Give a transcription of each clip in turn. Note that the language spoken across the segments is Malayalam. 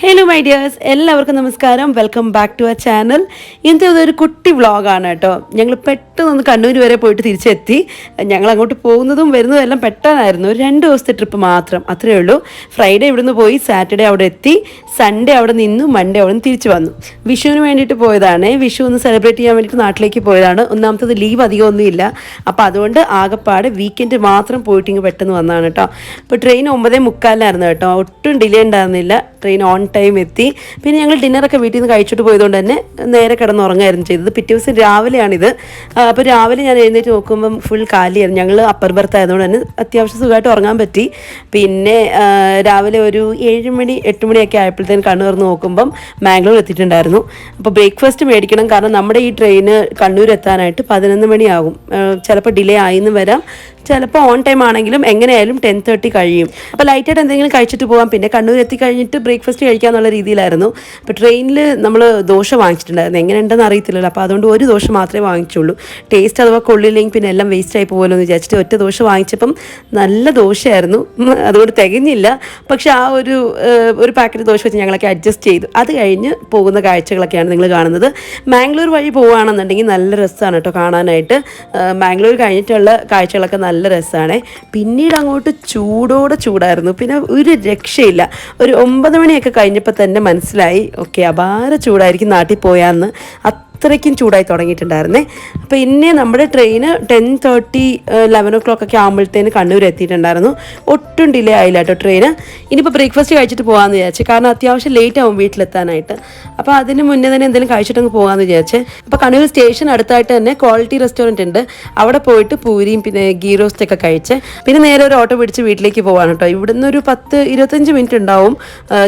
ഹലോ മൈ ഡിയേഴ്സ് എല്ലാവർക്കും നമസ്കാരം. Welcome back to a channel ഇന്നത്തെ ഇതൊരു കുട്ടി വ്ളോഗാണ് കേട്ടോ. ഞങ്ങൾ പെട്ടെന്ന് കണ്ണൂർ വരെ പോയിട്ട് തിരിച്ചെത്തി. ഞങ്ങൾ അങ്ങോട്ട് പോകുന്നതും വരുന്നതും എല്ലാം പെട്ടെന്നായിരുന്നു. ഒരു രണ്ട് ദിവസത്തെ ട്രിപ്പ് മാത്രം. അത്രയേ ഉള്ളൂ. ഫ്രൈഡേ ഇവിടുന്ന് പോയി സാറ്റർഡേ അവിടെ എത്തി. സൺഡേ അവിടെ നിന്നു മൺഡേ അവിടെ നിന്ന് തിരിച്ചു വന്നു. വിഷുവിന് വേണ്ടിയിട്ട് പോയതാണ്. വിഷു ഒന്ന് സെലിബ്രേറ്റ് ചെയ്യാൻ വേണ്ടിയിട്ട് നാട്ടിലേക്ക് പോയതാണ്. ഒന്നാമത്തത് ലീവ് അധികമൊന്നുമില്ല അപ്പോൾ അതുകൊണ്ട് ആകെപ്പാട് വീക്കെൻഡ് മാത്രം പോയിട്ട് ഇങ്ങ് പെട്ടെന്ന് വന്നതാണ് കേട്ടോ. അപ്പോൾ ട്രെയിൻ ഒമ്പതേ മുക്കാലിനായിരുന്നു കേട്ടോ. ഒട്ടും ഡിലേ ഉണ്ടായിരുന്നില്ല. ട്രെയിൻ ഓൺ ടൈം എത്തി. പിന്നെ ഞങ്ങൾ ഡിന്നറൊക്കെ വീട്ടിൽ നിന്ന് കഴിച്ചിട്ട് പോയതുകൊണ്ട് തന്നെ നേരെ കിടന്നുറങ്ങായിരുന്നു ചെയ്തത്. പിറ്റേ ദിവസം രാവിലെയാണിത്. അപ്പോൾ രാവിലെ ഞാൻ എഴുന്നേറ്റ് നോക്കുമ്പം ഫുൾ കാലിയായിരുന്നു. ഞങ്ങൾ അപ്പർ ബർത്ത് ആയതുകൊണ്ട് തന്നെ അത്യാവശ്യം സുഖമായിട്ട് ഉറങ്ങാൻ പറ്റി. പിന്നെ രാവിലെ ഒരു ഏഴ് മണി എട്ട് മണിയൊക്കെ ആയപ്പോഴത്തേന് കണ്ണു തുറന്ന് നോക്കുമ്പം മാംഗ്ലൂർ എത്തിയിട്ടുണ്ടായിരുന്നു. അപ്പോൾ ബ്രേക്ക്ഫാസ്റ്റ് മേടിക്കണം. കാരണം നമ്മുടെ ഈ ട്രെയിന് കണ്ണൂർ എത്താനായിട്ട് പതിനൊന്ന് മണിയാകും. ചിലപ്പോൾ ഡിലേ ആയിന്ന് വരാം. ചിലപ്പോൾ ഓൺ ടൈം ആണെങ്കിലും എങ്ങനെയായാലും ടെൻ തേർട്ടി കഴിയും. അപ്പോൾ ലൈറ്റായിട്ട് എന്തെങ്കിലും കഴിച്ചിട്ട് പോകാം പിന്നെ കണ്ണൂർ എത്തി കഴിഞ്ഞിട്ട് ബ്രേക്ക്ഫാസ്റ്റ് കഴിക്കാന്നുള്ള രീതിയിലായിരുന്നു. അപ്പോൾ ട്രെയിനിൽ നമ്മൾ ദോശ വാങ്ങിച്ചിട്ടുണ്ടായിരുന്നു. എങ്ങനെ ഉണ്ടെന്ന് അറിയത്തില്ലല്ലോ. അപ്പോൾ അതുകൊണ്ട് ഒരു ദോശ മാത്രമേ വാങ്ങിച്ചുള്ളൂ. ടേസ്റ്റ് അഥവാ കൊള്ളില്ലെങ്കിൽ പിന്നെ എല്ലാം വേസ്റ്റ് ആയി പോകുമല്ലോ എന്ന് വിചാരിച്ചിട്ട് ഒറ്റ ദോശ വാങ്ങിച്ചപ്പം നല്ല ദോശയായിരുന്നു. അതുകൊണ്ട് തികഞ്ഞില്ല. പക്ഷെ ആ ഒരു ഒരു പാക്കറ്റ് ദോശ വെച്ച് ഞങ്ങളൊക്കെ അഡ്ജസ്റ്റ് ചെയ്തു. അത് കഴിഞ്ഞ് പോകുന്ന കാഴ്ചകളൊക്കെയാണ് നിങ്ങൾ കാണുന്നത്. മാംഗ്ലൂർ വഴി പോവുകയാണെന്നുണ്ടെങ്കിൽ നല്ല രസമാണ് കേട്ടോ കാണാനായിട്ട്. മാംഗ്ലൂർ കഴിഞ്ഞിട്ടുള്ള കാഴ്ചകളൊക്കെ നല്ല രസമാണ് പിന്നീട് അങ്ങോട്ട് ചൂടോടെ ചൂടായിരുന്നു. പിന്നെ ഒരു രക്ഷയില്ല. ഒരു ഒമ്പത് മണിയൊക്കെ കഴിഞ്ഞപ്പോൾ തന്നെ മനസ്സിലായി ഓക്കെ അപാര ചൂടായിരിക്കും നാട്ടിൽ പോയാന്ന്. അത്രയ്ക്കും ചൂടായി തുടങ്ങിയിട്ടുണ്ടായിരുന്നേ. അപ്പോൾ ഇന്നെ നമ്മുടെ train ten thirty eleven o'clock ഒക്കെ ആകുമ്പോഴത്തേന് കണ്ണൂർ എത്തിയിട്ടുണ്ടായിരുന്നു. ഒട്ടും ഡിലേ ആയില്ല കേട്ടോ ട്രെയിന് ഇനിയിപ്പോൾ ബ്രേക്ക്ഫാസ്റ്റ് കഴിച്ചിട്ട് പോകാമെന്ന് വിചാരിച്ചു. കാരണം അത്യാവശ്യം ലേറ്റ് ആവും വീട്ടിലെത്താനായിട്ട്. അപ്പോൾ അതിന് മുന്നേ തന്നെ എന്തെങ്കിലും കഴിച്ചിട്ട് കഴിച്ചിട്ടങ്ങ് പോകാമെന്ന് വിചാരിച്ച്. അപ്പോൾ കണ്ണൂർ സ്റ്റേഷൻ അടുത്തായിട്ട് തന്നെ ക്വാളിറ്റി റെസ്റ്റോറന്റ് ഉണ്ട്. അവിടെ പോയിട്ട് പൂരിയും പിന്നെ ഗീ റോസ്റ്റൊക്കെ കഴിച്ച്. പിന്നെ നേരെ ഒരു ഓട്ടോ പിടിച്ച് വീട്ടിലേക്ക് പോകാൻ കേട്ടോ ഇവിടുന്ന് ഒരു പത്ത് ഇരുപത്തഞ്ച് മിനിറ്റ് ഉണ്ടാവും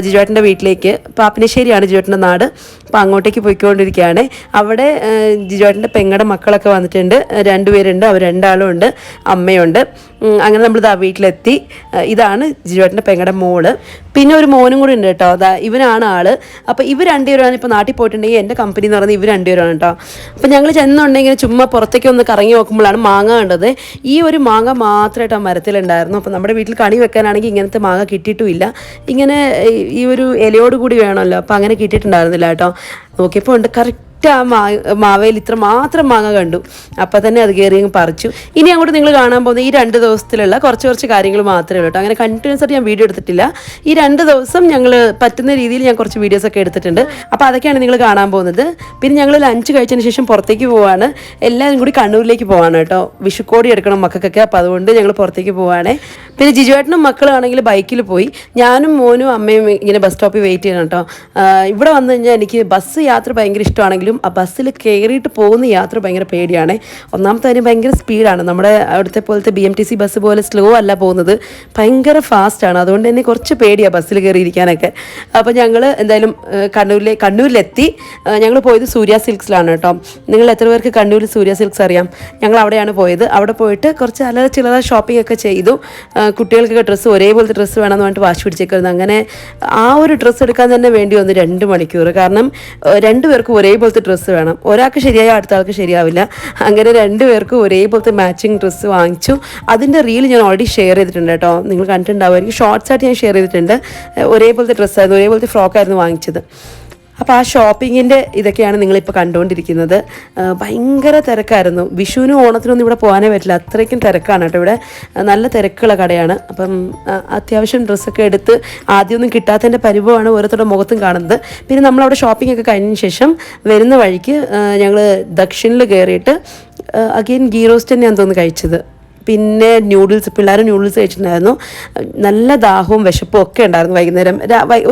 ജിജുവേട്ടന്റെ വീട്ടിലേക്ക്. പാപ്പിനശ്ശേരിയാണ് ജിജുവേട്ടന്റെ നാട്. അപ്പോൾ അങ്ങോട്ടേക്ക് പോയിക്കൊണ്ടിരിക്കുകയാണ്. അവിടെ ജിജോട്ടിന്റെ പെങ്ങടെ മക്കളൊക്കെ വന്നിട്ടുണ്ട്. രണ്ടുപേരുണ്ട്. അവർ രണ്ടാളും ഉണ്ട്. അമ്മയുണ്ട്. അങ്ങനെ നമ്മൾ ഇതാ വീട്ടിലെത്തി ഇതാണ് ജിജോട്ടിന്റെ പെങ്ങടെ മോൾ. പിന്നെ ഒരു മോനും കൂടി ഉണ്ട് കേട്ടോ. അതാ ഇവനാണ് ആൾ. അപ്പോൾ ഇവർ രണ്ടുപേരാണ് ഇപ്പോൾ നാട്ടിൽ പോയിട്ടുണ്ടെങ്കിൽ എന്റെ കമ്പനി എന്ന് പറയുന്നത് ഇവർ രണ്ടുപേരാണ് കേട്ടോ. അപ്പോൾ ഞങ്ങൾ ചെന്നുണ്ടെങ്കിൽ ചുമ്മാ പുറത്തേക്ക് ഒന്ന് കറങ്ങി നോക്കുമ്പോഴാണ് മാങ്ങ കണ്ടത്. ഈ ഒരു മാങ്ങ മാത്രമായിട്ട് ആ മരത്തിലുണ്ടായിരുന്നു. അപ്പോൾ നമ്മുടെ വീട്ടിൽ കണി വെക്കാനാണെങ്കിൽ ഇങ്ങനത്തെ മാങ്ങ കിട്ടിയിട്ടുമില്ല. ഇങ്ങനെ ഈ ഒരു ഇലയോട് കൂടി വേണമല്ലോ. അപ്പോൾ അങ്ങനെ കിട്ടിയിട്ടുണ്ടായിരുന്നില്ല കേട്ടോ. നോക്കിയപ്പോൾ ഉണ്ട്. കറക്റ്റ് ആ മാ മാവയിൽ ഇത്ര മാത്രം മാങ്ങ കണ്ടു. അപ്പം തന്നെ അത് കയറി അങ്ങ് പറിച്ചു. ഇനി അങ്ങോട്ട് നിങ്ങൾ കാണാൻ പോകുന്ന ഈ രണ്ട് ദിവസത്തിലുള്ള കുറച്ച് കുറച്ച് കാര്യങ്ങൾ മാത്രമേ ഉള്ളൂ അങ്ങനെ കണ്ടിന്യൂസ് ആയിട്ട് ഞാൻ വീഡിയോ എടുത്തിട്ടില്ല. ഈ രണ്ട് ദിവസം ഞങ്ങൾ പറ്റുന്ന രീതിയിൽ ഞാൻ കുറച്ച് വീഡിയോസ് ഒക്കെ എടുത്തിട്ടുണ്ട്. അപ്പോൾ അതൊക്കെയാണ് നിങ്ങൾ കാണാൻ പോകുന്നത്. പിന്നെ ഞങ്ങൾ ലഞ്ച് കഴിച്ചതിന് ശേഷം പുറത്തേക്ക് പോവാണ്. എല്ലാവരും കൂടി കണ്ണൂരിലേക്ക് പോവാണ് കേട്ടോ. വിഷുക്കോടി എടുക്കണം മക്കൾക്കൊക്കെ. അപ്പോൾ അതുകൊണ്ട് ഞങ്ങൾ പുറത്തേക്ക് പോവാണേ. പിന്നെ ജിജുവേട്ടനും മക്കളാണെങ്കിൽ ബൈക്കിൽ പോയി. ഞാനും മോനും അമ്മയും ഇങ്ങനെ ബസ് സ്റ്റോപ്പിൽ വെയിറ്റ് ചെയ്യണം കേട്ടോ. ഇവിടെ വന്നു കഴിഞ്ഞാൽ എനിക്ക് ബസ് യാത്ര ഭയങ്കര ഇഷ്ടമാണെങ്കിലും ആ ബസ്സിൽ കയറിയിട്ട് പോകുന്ന യാത്ര ഭയങ്കര പേടിയാണ്. ഒന്നാമത്തെ കാര്യം ഭയങ്കര സ്പീഡാണ്. നമ്മുടെ അവിടുത്തെ പോലത്തെ B M T C bus പോലെ സ്ലോ അല്ല പോകുന്നത്. ഭയങ്കര ഫാസ്റ്റാണ്. അതുകൊണ്ട് തന്നെ കുറച്ച് പേടിയാണ് ബസ്സിൽ കയറിയിരിക്കാനൊക്കെ അപ്പോൾ ഞങ്ങൾ എന്തായാലും കണ്ണൂരിലെ കണ്ണൂരിലെത്തി. ഞങ്ങൾ പോയത് സൂര്യ സിൽക്സിലാണ് കേട്ടോ. നിങ്ങൾ എത്ര പേർക്ക് കണ്ണൂരിൽ സൂര്യ സിൽക്സ് അറിയാം? ഞങ്ങൾ അവിടെയാണ് പോയത്. അവിടെ പോയിട്ട് കുറച്ച് അല്ലറ ചില്ലറ ഷോപ്പിംഗ് ഒക്കെ ചെയ്തു. കുട്ടികൾക്കൊക്കെ ഡ്രസ്സ് ഒരേപോലത്തെ ഡ്രസ്സ് വേണമെന്ന് പറഞ്ഞിട്ട് വാശി പിടിച്ചേക്കായിരുന്നു. അങ്ങനെ ആ ഒരു ഡ്രസ്സ് എടുക്കാൻ തന്നെ വേണ്ടി വന്നു രണ്ട് മണിക്കൂർ കാരണം രണ്ടുപേർക്കും രണ്ട് ഡ്രസ്സ് വേണം. ഒരാൾക്ക് ശരിയായ അടുത്ത ആൾക്ക് ശരിയാവില്ല. അങ്ങനെ രണ്ട് പേർക്കും ഒരേപോലത്തെ മാച്ചിങ് ഡ്രസ്സ് വാങ്ങിച്ചു. അതിന്റെ റീൽ ഞാൻ ഓൾറെഡി ഷെയർ ചെയ്തിട്ടുണ്ട് കേട്ടോ. നിങ്ങൾ കണ്ടിട്ടുണ്ടാവുമായിരിക്കും ഷോർട്സ് ആയിട്ട് ഞാൻ ഷെയർ ചെയ്തിട്ടുണ്ട്. ഒരേപോലത്തെ ഡ്രസ്സായിരുന്നു ഒരേപോലത്തെ ഫ്രോക്കായിരുന്നു വാങ്ങിച്ചത്. അപ്പോൾ ആ ഷോപ്പിങ്ങിന്റെ ഇതൊക്കെയാണ് നിങ്ങളിപ്പോൾ കണ്ടുകൊണ്ടിരിക്കുന്നത് ഭയങ്കര തിരക്കായിരുന്നു. വിഷുവിനും ഓണത്തിനൊന്നും ഇവിടെ പോകാനേ പറ്റില്ല. അത്രയ്ക്കും തിരക്കാണ് കേട്ടോ ഇവിടെ. നല്ല തിരക്കുള്ള കടയാണ്. അപ്പം അത്യാവശ്യം ഡ്രസ്സൊക്കെ എടുത്ത് ആദ്യമൊന്നും കിട്ടാത്തതിന്റെ പരിഭവമാണ് ഓരോരുത്തരുടെ മുഖത്തും കാണുന്നത്. പിന്നെ നമ്മളവിടെ ഷോപ്പിംഗ് ഒക്കെ കഴിഞ്ഞതിന് ശേഷം വരുന്ന വഴിക്ക് ഞങ്ങൾ ദക്ഷിണിൽ കയറിയിട്ട് അഗെയിൻ ഗീ റോസ്റ്റ് തന്നെയാണ് തോന്നുന്നു കഴിച്ചത്. പിന്നെ ന്യൂഡിൽസ് പിള്ളേർ ന്യൂഡിൽസ് കഴിച്ചിട്ടുണ്ടായിരുന്നു. നല്ല ദാഹവും വിശപ്പും ഒക്കെ ഉണ്ടായിരുന്നു വൈകുന്നേരം.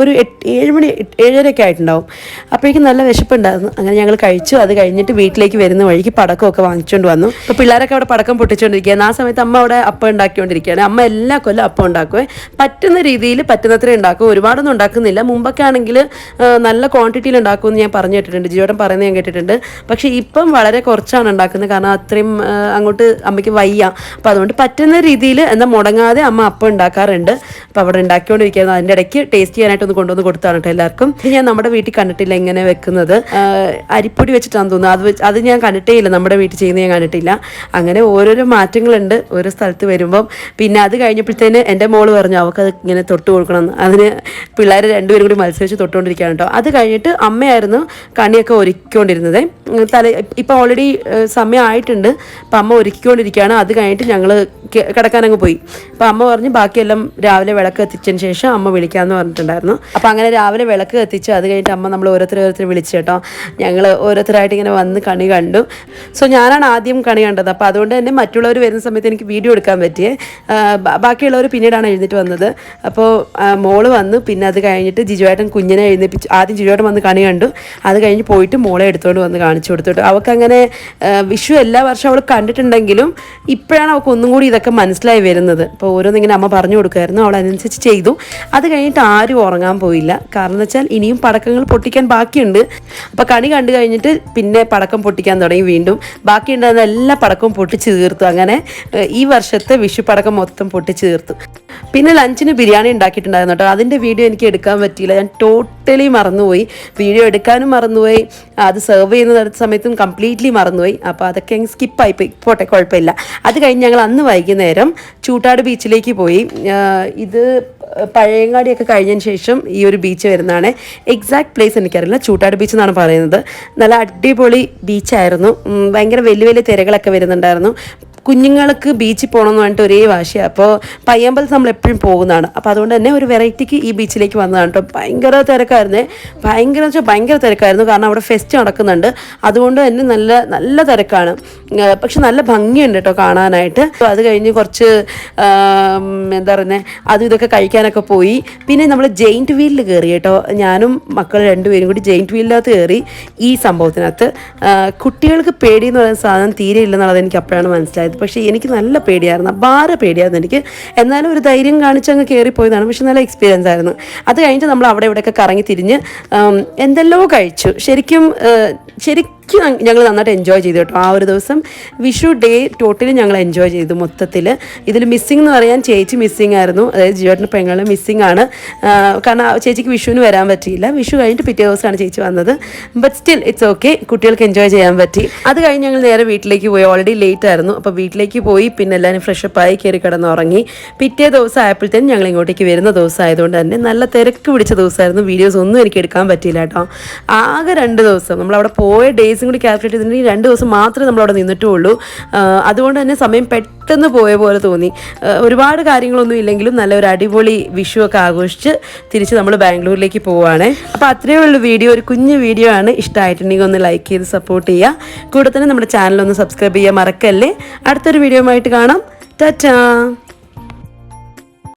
ഒരു എട്ട് ഏഴ് മണി ഏഴരയൊക്കെ ആയിട്ടുണ്ടാവും. അപ്പോഴേക്കും നല്ല വിശപ്പുണ്ടായിരുന്നു. അങ്ങനെ ഞങ്ങൾ കഴിച്ചു. അത് കഴിഞ്ഞിട്ട് വീട്ടിലേക്ക് വരുന്ന വഴിക്ക് പടക്കമൊക്കെ വാങ്ങിച്ചുകൊണ്ട് വന്നു. അപ്പോൾ പിള്ളേരൊക്കെ അവിടെ പടക്കം പൊട്ടിച്ചുകൊണ്ടിരിക്കുകയാണ്. ആ സമയത്ത് അമ്മ അവിടെ അപ്പം ഉണ്ടാക്കിക്കൊണ്ടിരിക്കുകയാണ്. അമ്മ എല്ലാ കൊല്ലം അപ്പം ഉണ്ടാക്കുവേ. പറ്റുന്ന രീതിയിൽ പറ്റുന്നത്ര ഉണ്ടാക്കും. ഒരുപാടൊന്നും ഉണ്ടാക്കുന്നില്ല. മുമ്പൊക്കെ ആണെങ്കിൽ നല്ല ക്വാണ്ടിറ്റിയിൽ ഉണ്ടാക്കുമെന്ന് ഞാൻ പറഞ്ഞു കേട്ടിട്ടുണ്ട്. ജിയോടൻ പറയുന്നത് ഞാൻ കേട്ടിട്ടുണ്ട്. പക്ഷേ ഇപ്പം വളരെ കുറച്ചാണ് ഉണ്ടാക്കുന്നത്. കാരണം അത്രയും അങ്ങോട്ട് അമ്മയ്ക്ക് വയ്യ. അപ്പം അപ്പോൾ അതുകൊണ്ട് പറ്റുന്ന രീതിയിൽ എന്നാൽ മുടങ്ങാതെ അമ്മ അപ്പം ഉണ്ടാക്കാറുണ്ട്. അപ്പോൾ അവിടെ ഉണ്ടാക്കിക്കൊണ്ടിരിക്കുന്നത് അതിന്റെ ഇടയ്ക്ക് ടേസ്റ്റ് ചെയ്യാനായിട്ട് ഒന്ന് കൊണ്ടുവന്ന് കൊടുത്താണ് കേട്ടോ എല്ലാവർക്കും. ഇത് ഞാൻ നമ്മുടെ വീട്ടിൽ കണ്ടിട്ടില്ല എങ്ങനെ വെക്കുന്നത്. അരിപ്പൊടി വെച്ചിട്ടാണ് തോന്നുന്നത് അത് അത് ഞാൻ കണ്ടിട്ടേ ഇല്ല. നമ്മുടെ വീട്ടിൽ ചെയ്യുന്നത് ഞാൻ കണ്ടിട്ടില്ല. അങ്ങനെ ഓരോരോ മാറ്റങ്ങളുണ്ട്. ഓരോ സ്ഥലത്ത് വരുമ്പം. പിന്നെ അത് കഴിഞ്ഞപ്പോഴത്തേന് എന്റെ മോൾ പറഞ്ഞു അവൾക്ക് അത് ഇങ്ങനെ തൊട്ട് കൊടുക്കണം. അതിന് പിള്ളേർ രണ്ടുപേരും കൂടി മത്സരിച്ച് തൊട്ടുകൊണ്ടിരിക്കുകയാണ് കേട്ടോ. അത് കഴിഞ്ഞിട്ട് അമ്മയായിരുന്നു കണിയൊക്കെ ഒരുക്കിക്കൊണ്ടിരുന്നത്. തല ഇപ്പം ഓൾറെഡി സമയമായിട്ടുണ്ട്. അപ്പം അമ്മ ഒരുക്കിക്കൊണ്ടിരിക്കുകയാണ്. അത് കഴിഞ്ഞിട്ട് ഞങ്ങൾ കിടക്കാനങ്ങ് പോയി. അപ്പം അമ്മ പറഞ്ഞു ബാക്കിയെല്ലാം രാവിലെ വിളക്ക് എത്തിച്ചതിന് ശേഷം അമ്മ വിളിക്കാമെന്ന് പറഞ്ഞിട്ടുണ്ടായിരുന്നു. അപ്പം അങ്ങനെ രാവിലെ വിളക്ക് എത്തിച്ച് അത് കഴിഞ്ഞിട്ട് അമ്മ നമ്മൾ ഓരോരുത്തർ ഓരോരുത്തർ വിളിച്ചു കേട്ടോ. ഞങ്ങൾ ഓരോരുത്തരായിട്ട് ഇങ്ങനെ വന്ന് കണി കണ്ടു. സോ ഞാനാണ് ആദ്യം കണി കണ്ടത്. അപ്പോൾ അതുകൊണ്ട് തന്നെ മറ്റുള്ളവർ വരുന്ന സമയത്ത് എനിക്ക് വീഡിയോ എടുക്കാൻ പറ്റിയേ. ബാക്കിയുള്ളവർ പിന്നീടാണ് എഴുന്നേറ്റ് വന്നത്. അപ്പോൾ മോൾ വന്നു. പിന്നെ അത് കഴിഞ്ഞിട്ട് ജിജുവേട്ടൻ കുഞ്ഞിനെ എഴുന്നേപ്പിച്ചു ആദ്യം ജിജുവേട്ടൻ വന്ന് കണി കണ്ടു. അത് കഴിഞ്ഞ് പോയിട്ട് മോളെ എടുത്തുകൊണ്ട് വന്ന് കാണിച്ചു കൊടുത്തിട്ട്. അവൾക്കങ്ങനെ വിഷു എല്ലാ വർഷവും അവൾ കണ്ടിട്ടുണ്ടെങ്കിലും ഇപ്പോഴാണ് അവൾക്ക് ഒന്നും കൂടി ഇതൊക്കെ മനസ്സിലായി വരുന്നത്. അപ്പോൾ ഓരോന്നിങ്ങനെ അമ്മ പറഞ്ഞു കൊടുക്കുമായിരുന്നു. അവൾ അതനുസരിച്ച് ചെയ്തു. അത് കഴിഞ്ഞിട്ട് ആരും ഉറങ്ങാൻ പോയില്ല. കാരണം എന്ന് വെച്ചാൽ ഇനിയും പടക്കങ്ങൾ പൊട്ടിക്കാൻ ബാക്കിയുണ്ട്. അപ്പോൾ കണി കണ്ടു കഴിഞ്ഞിട്ട് പിന്നെ പടക്കം പൊട്ടിക്കാൻ തുടങ്ങി വീണ്ടും. ബാക്കിയുണ്ടായിരുന്ന എല്ലാ പടക്കവും പൊട്ടിച്ച് തീർത്തു. അങ്ങനെ ഈ വർഷത്തെ വിഷു പടക്കം മൊത്തം പൊട്ടിച്ച് തീർത്തു. പിന്നെ ലഞ്ചിന് ബിരിയാണി ഉണ്ടാക്കിയിട്ടുണ്ടായിരുന്നു കേട്ടോ. അതിന്റെ വീഡിയോ എനിക്ക് എടുക്കാൻ പറ്റിയില്ല. ഞാൻ ടോട്ടലി മറന്നുപോയി. വീഡിയോ എടുക്കാനും മറന്നുപോയി. അത് സെർവ് ചെയ്യുന്ന സമയത്തും കംപ്ലീറ്റ്ലി മറന്നുപോയി. അപ്പോൾ അതൊക്കെ അങ്ങ് സ്കിപ്പായി പോയി. പോട്ടെ കുഴപ്പമില്ല. അത് കഴിഞ്ഞ് ഞങ്ങൾ അന്ന് വൈകുന്നേരം ചൂട്ടാട് ബീച്ചിലേക്ക് പോയി. ഇത് പഴയങ്ങാടിയൊക്കെ കഴിഞ്ഞതിന് ശേഷം ഈ ഒരു ബീച്ച് വരുന്നതാണ്. എക്സാക്ട് പ്ലേസ് എനിക്കറിയില്ല. ചൂട്ടാട് ബീച്ച് എന്നാണ് പറയുന്നത്. നല്ല അടിപൊളി ബീച്ചായിരുന്നു ഭയങ്കര വലിയ വലിയ തിരകളൊക്കെ വരുന്നുണ്ടായിരുന്നു. കുഞ്ഞുങ്ങൾക്ക് ബീച്ചിൽ പോകണം എന്ന് പറഞ്ഞിട്ട് ഒരേ വാശിയാണ് അപ്പോൾ പയ്യമ്പലത്ത് നമ്മൾ എപ്പോഴും പോകുന്നതാണ്. അപ്പോൾ അതുകൊണ്ട് തന്നെ ഒരു വെറൈറ്റിക്ക് ഈ ബീച്ചിലേക്ക് വന്നതാണ് കേട്ടോ. ഭയങ്കര തിരക്കായിരുന്നേ. ഭയങ്കര വെച്ചാൽ ഭയങ്കര തിരക്കായിരുന്നു. കാരണം അവിടെ ഫെസ്റ്റ് നടക്കുന്നുണ്ട്. അതുകൊണ്ട് തന്നെ നല്ല നല്ല തിരക്കാണ്. പക്ഷെ നല്ല ഭംഗിയുണ്ട് കേട്ടോ കാണാനായിട്ട്. അത് കഴിഞ്ഞ് കുറച്ച് എന്താ പറയുന്നത് അതും ഇതൊക്കെ കഴിക്കാനൊക്കെ പോയി. പിന്നെ നമ്മൾ ജെയിന്റ് വീലിൽ കയറി കേട്ടോ. ഞാനും മക്കൾ രണ്ടുപേരും കൂടി ജെയിന്റ് വീലിനകത്ത് കയറി ഈ സംഭവത്തിനകത്ത്. കുട്ടികൾക്ക് പേടി എന്ന് പറയുന്ന സാധനം തീരെ ഇല്ലെന്നുള്ളത് എനിക്ക് അപ്പോഴാണ് മനസ്സിലായത്. പക്ഷേ എനിക്ക് നല്ല പേടിയായിരുന്നു ഭാര പേടിയായിരുന്നു എനിക്ക്. എന്നാലും ഒരു ധൈര്യം കാണിച്ച് അങ്ങ് കയറിപ്പോയതാണ് പക്ഷെ നല്ല എക്സ്പീരിയൻസ് ആയിരുന്നു. അത് കഴിഞ്ഞിട്ട് നമ്മൾ അവിടെ ഇവിടെയൊക്കെ കറങ്ങി തിരിഞ്ഞ് എന്തെല്ലോ കഴിച്ചു. ശരിക്കും ആ, ശരിക്കും ഞങ്ങൾ നന്നായിട്ട് എൻജോയ് ചെയ്തു കേട്ടോ. ആ ഒരു ദിവസം വിഷു ഡേ ടോട്ടലി ഞങ്ങൾ എൻജോയ് ചെയ്തു മൊത്തത്തിൽ ഇതിൽ മിസ്സിംഗ് എന്ന് പറയാൻ ചേച്ചി മിസ്സിംഗ് ആയിരുന്നു. അതായത് ജിയോട്ടിന്റെ പെങ്ങൾ മിസ്സിംഗ് ആണ്. കാരണം ചേച്ചിക്ക് വിഷുവിന് വരാൻ പറ്റിയില്ല. വിഷു കഴിഞ്ഞിട്ട് പിറ്റേ ദിവസമാണ് ചേച്ചി വന്നത്. ബട്ട് സ്റ്റിൽ ഇറ്റ്സ് ഓക്കെ കുട്ടികൾക്ക് എൻജോയ് ചെയ്യാൻ പറ്റി. അത് കഴിഞ്ഞ് ഞങ്ങൾ നേരെ വീട്ടിലേക്ക് പോയി. ഓൾറെഡി ലേറ്റ് ആയിരുന്നു. അപ്പോൾ വീട്ടിലേക്ക് പോയി. പിന്നെ എല്ലാവരും ഫ്രഷപ്പായി കയറി കിടന്നുറങ്ങി. പിറ്റേ ദിവസം ആയപ്പോഴത്തേനും ഞങ്ങൾ ഇങ്ങോട്ടേക്ക് വരുന്ന ദിവസം ആയതുകൊണ്ട് തന്നെ നല്ല തിരക്ക് പിടിച്ച ദിവസമായിരുന്നു. വീഡിയോസ് ഒന്നും എനിക്ക് എടുക്കാൻ പറ്റിയില്ല കേട്ടോ. ആകെ രണ്ട് ദിവസം. നമ്മൾ അവിടെ പോയ ഡേയ്സും കൂടി കാൽക്കുലേറ്റ് ചെയ്തിട്ടുണ്ടെങ്കിൽ രണ്ട് ദിവസം മാത്രമേ നമ്മൾ അവിടെ നിന്നിട്ടുള്ളൂ അതുകൊണ്ട് തന്നെ സമയം പെട്ടെന്ന് പോയ പോലെ തോന്നി. ഒരുപാട് കാര്യങ്ങളൊന്നും ഇല്ലെങ്കിലും നല്ല ഒരു അടിപൊളി വിഷു ഒക്കെ ആഘോഷിച്ച് തിരിച്ച് നമ്മൾ ബാംഗ്ലൂരിലേക്ക് പോവുകയാണ് അപ്പോൾ അത്രയേ ഉള്ളൂ വീഡിയോ. ഒരു കുഞ്ഞു വീഡിയോ ആണ്. ഇഷ്ടമായിട്ടുണ്ടെങ്കിൽ ഒന്ന് ലൈക്ക് ചെയ്ത് സപ്പോർട്ട് ചെയ്യുക. കൂടെ തന്നെ നമ്മുടെ ചാനൽ ഒന്ന് സബ്സ്ക്രൈബ് ചെയ്യാൻ മറക്കല്ലേ. അടുത്തൊരു വീഡിയോ ആയിട്ട് കാണാം. ടാറ്റാ